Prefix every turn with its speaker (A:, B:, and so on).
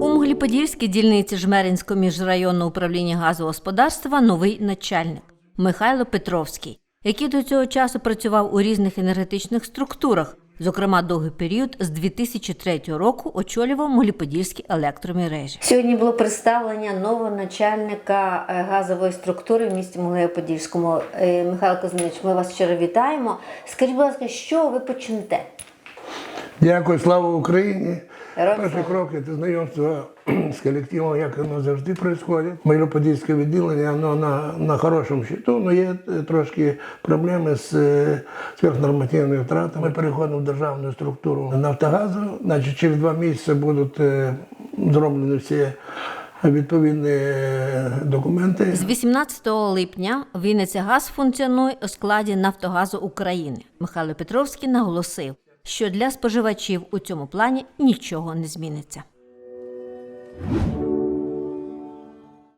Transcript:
A: У Могилі-Подільській дільниці Жмеринського міжрайонного управління газового господарства новий начальник Михайло Петровський, який до цього часу працював у різних енергетичних структурах. Зокрема, довгий період з 2003 року очолював Могилі-Подільські електромережі. Сьогодні було представлення нового начальника е, газової структури в місті Могилі-Подільському. Е, Михайло Казимирович, ми вас щиро вітаємо. Скажіть, будь ласка, що ви почнете?
B: Дякую, слава Україні. Перші кроки це знайомство з колективом, як воно завжди відбувається. Мироподільське відділення воно на, на хорошому щиту, але є е, трошки проблеми з е, сверхнормативними втратами. Ми переходимо в державну структуру Нафтогазу. Значить, через два місяці будуть е, зроблені всі відповідні документи.
A: З 18 липня Вінниця Газ функціонує у складі Нафтогазу України. Михайло Петровський наголосив, що для споживачів у цьому плані нічого не зміниться.